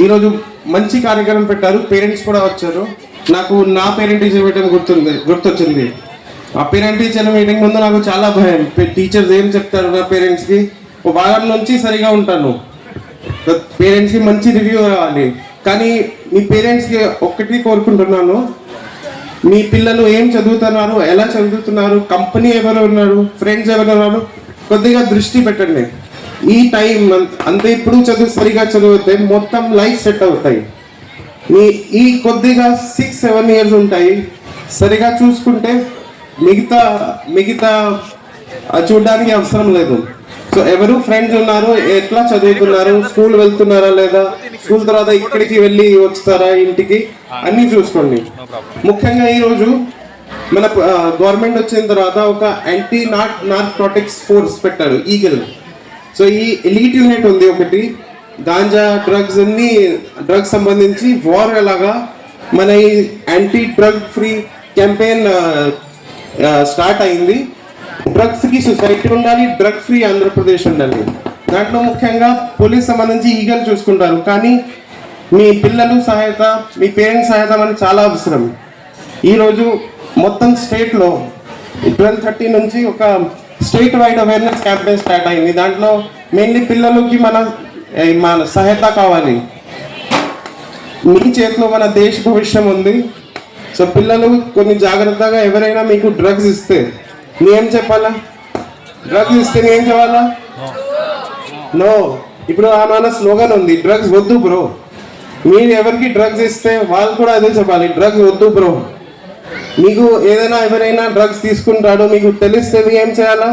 ఈరోజు మంచి కార్యక్రమం పెట్టారు. పేరెంట్స్ కూడా వచ్చారు. నాకు నా పేరెంట్ టీచర్ మీటింగ్ గుర్తుంది గుర్తొచ్చింది. ఆ పేరెంట్ టీచర్ మీటింగ్ ముందు నాకు చాలా భయం. టీచర్స్ ఏం చెప్తారు నా పేరెంట్స్కి? ఒక వారం నుంచి సరిగా ఉంటాను. పేరెంట్స్కి మంచి రివ్యూ రావాలి. కానీ మీ పేరెంట్స్కి ఒక్కటి కోరుకుంటున్నాను. మీ పిల్లలు ఏం చదువుతున్నారు ఎలా చదువుతున్నారు కంపెనీ ఎవరు ఉన్నారు ఫ్రెండ్స్ ఎవరు ఉన్నారు కొద్దిగా దృష్టి పెట్టండి. ఈ టైం అంతే ఇప్పుడు చదువు సరిగా చదివితే మొత్తం లైఫ్ సెట్ అవుతాయి. మీ ఈ కొద్దిగా సిక్స్ సెవెన్ ఇయర్స్ ఉంటాయి. సరిగా చూసుకుంటే మిగతా మిగతా చూడడానికి అవసరం లేదు. సో ఎవరు ఫ్రెండ్స్ ఉన్నారు ఎట్లా చదువుతున్నారు స్కూల్ వెళ్తున్నారా లేదా స్కూల్ తర్వాత ఇక్కడికి వెళ్ళి వస్తారా ఇంటికి అన్నీ చూసుకోండి. ముఖ్యంగా ఈరోజు మన గవర్నమెంట్ వచ్చిన తర్వాత ఒక యాంటీ నాట్ నార్కోటిక్స్ ఫోర్స్ పెట్టారు ఈగల్ సో ఈ ఎలీట్ యూనిట్ ఉంది ఒకటి. గాంజా డ్రగ్స్ అన్ని డ్రగ్స్ సంబంధించి వార్ ఎలాగా మన ఈ anti drug free campaign start అయింది. డ్రగ్స్కి సొసైటీ ఉండాలి డ్రగ్ ఫ్రీ ఆంధ్రప్రదేశ్ ఉండాలి. దాంట్లో ముఖ్యంగా పోలీస్ సంబంధించి ఈగలు చూసుకుంటారు. కానీ మీ పిల్లలు సహాయత మీ పేరెంట్స్ సహాయత మనకి చాలా అవసరం. ఈరోజు మొత్తం స్టేట్లో ట్వెల్వ్ థర్టీ నుంచి ఒక state wide awareness campaign start అయింది. దాంట్లో మెయిన్లీ పిల్లలకి మన మన సహాయత కావాలి. మీ చేతిలో మన దేశ భవిష్యం ఉంది. సో పిల్లలు కొన్ని జాగ్రత్తగా ఎవరైనా మీకు డ్రగ్స్ ఇస్తే నేనేం చెప్పాలా? డ్రగ్స్ ఇస్తే నేనేం చెప్పాలా? నో ఇప్పుడు ఆ మన స్లోగన్ ఉంది డ్రగ్స్ వద్దు బ్రో మీరు ఎవరికి డ్రగ్స్ ఇస్తే వాళ్ళు కూడా అదే చెప్పాలి డ్రగ్స్ వద్దు బ్రో మీకు ఏదైనా ఎవరైనా డ్రగ్స్ తీసుకుంటాడో మీకు తెలిస్తే ఏం చేయాలా?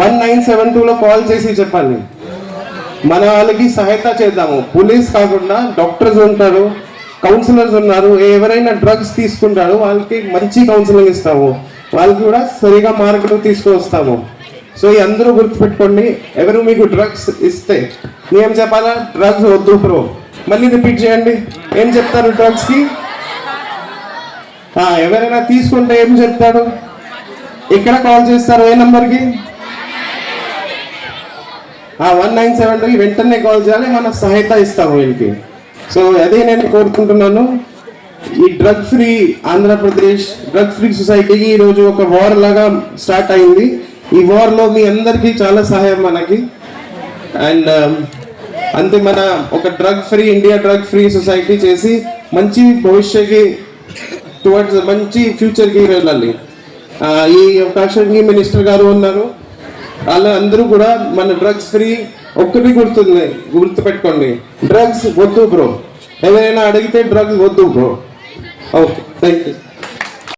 వన్ నైన్ సెవెన్ టూలో కాల్ చేసి చెప్పాలి మన వాళ్ళకి సహాయత చేద్దాము. పోలీస్ కాకుండా డాక్టర్స్ ఉంటారు కౌన్సిలర్స్ ఉన్నారు. ఎవరైనా డ్రగ్స్ తీసుకుంటారో వాళ్ళకి మంచి కౌన్సిలింగ్ ఇస్తాము. వాళ్ళకి కూడా సరిగా మార్కులు తీసుకువస్తాము సో ఈ అందరూ గుర్తుపెట్టుకోండి ఎవరు మీకు డ్రగ్స్ ఇస్తే ఏం చెప్పాలా? డ్రగ్స్ వద్దు బ్రో మళ్ళీ రిపీట్ చేయండి. ఏం చెప్తారు డ్రగ్స్కి ఎవరైనా తీసుకుంటే ఏం చెప్తాడు? ఇక్కడ కాల్ చేస్తారు ఏ నంబర్కి? వన్ నైన్ సెవెన్ త్రీ వెంటనే కాల్ చేయాలి మనం సహాయత ఇస్తాము వీళ్ళకి. సో అదే నేను కోరుకుంటున్నాను. ఈ drug free Andhra Pradesh drug free సొసైటీకి ఈరోజు ఒక వార్ లాగా స్టార్ట్ అయింది. ఈ వార్లో మీ అందరికీ చాలా సహాయం మనకి. అండ్ అంతే మన ఒక drug free India drug free society చేసి మంచి భవిష్యత్కి టువర్డ్స్ మంచి ఫ్యూచర్కి వెళ్ళాలి ఈ అవకాశానికి మినిస్టర్ గారు ఉన్నారు. అలా అందరూ కూడా మన డ్రగ్స్ ఫ్రీ ఒక్కటి గుర్తుంది గుర్తుపెట్టుకోండి. డ్రగ్స్ వద్దు బ్రో ఎవరైనా అడిగితే డ్రగ్స్ వద్దు బ్రో ఓకే థ్యాంక్ యూ